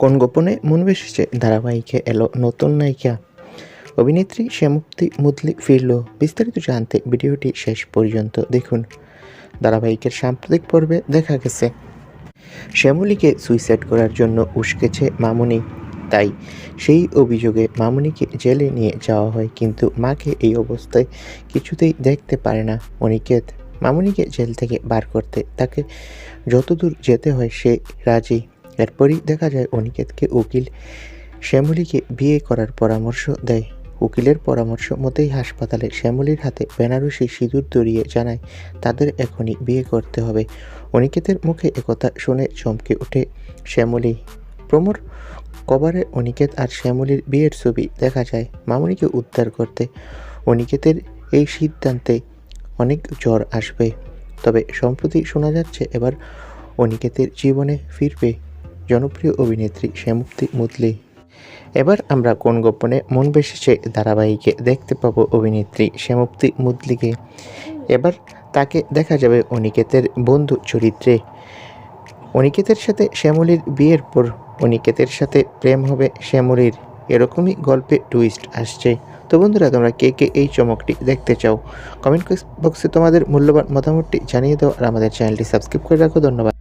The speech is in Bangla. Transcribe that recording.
কোন গোপনে মন বেসেছে? ধারাবাহিকে এলো নতুন নায়িকা। অভিনেত্রী শ্যামুক্তি মুদলি ফিরল। বিস্তারিত জানতে ভিডিওটি শেষ পর্যন্ত দেখুন। ধারাবাহিকের সাম্প্রতিক পর্বে দেখা গেছে। শ্যামলীকে সুইসাইড করার জন্য উস্কেছে মামুনি। তাই সেই অভিযোগে মামুনিকে জেলে নিয়ে যাওয়া হয়, কিন্তু মাকে এই অবস্থায় কিছুতেই দেখতে পারে না অনিকেত। মামুনিকে জেল থেকে বার করতে তাকে যতদূর যেতে হয় সে রাজি। এরপরই দেখা যায় অনিকেতকে উকিল শ্যামলীকে বিয়ে করার পরামর্শ দেয়। উকিলের পরামর্শ মতেই হাসপাতালে শ্যামলীর হাতে বেনারসি সিঁদুর দরিয়ে জানায়, তাদের এখনই বিয়ে করতে হবে। অনিকেতের মুখে একথা শুনে চমকে ওঠে শ্যামলী। প্রমোর কভারে অনিকেত আর শ্যামলীর বিয়ের ছবি দেখা যায়, মামনিকে উদ্ধার করতে। অনিকেতের এই সিদ্ধান্তে অনেক জ্বর আসবে। তবে সম্প্রতি শোনা যাচ্ছে এবার অনিকেতের জীবনে ফিরবে। জনপ্রিয় অভিনেত্রী শ্যামুক্তি মুদলি। এবার আমরা কোন গোপনে মন বেসেছে ধারাবাহিকে দেখতে পাবো অভিনেত্রী শ্যামুক্তি মুদলিকে। এবার তাকে দেখা যাবে অনিকেতের বন্ধু চরিত্রে। অনিকেতের সাথে শ্যামলির বিয়ের পর অনিকেতের সাথে প্রেম হবে শ্যামলির। এরকমই গল্পে টুইস্ট আসছে। তো বন্ধুরা, তোমরা কে কে এই চমকটি দেখতে চাও? কমেন্ট বক্সে তোমাদের মূল্যবান মতামতটি জানিয়ে দাও আর আমাদের চ্যানেলটি সাবস্ক্রাইব করে রাখো। ধন্যবাদ।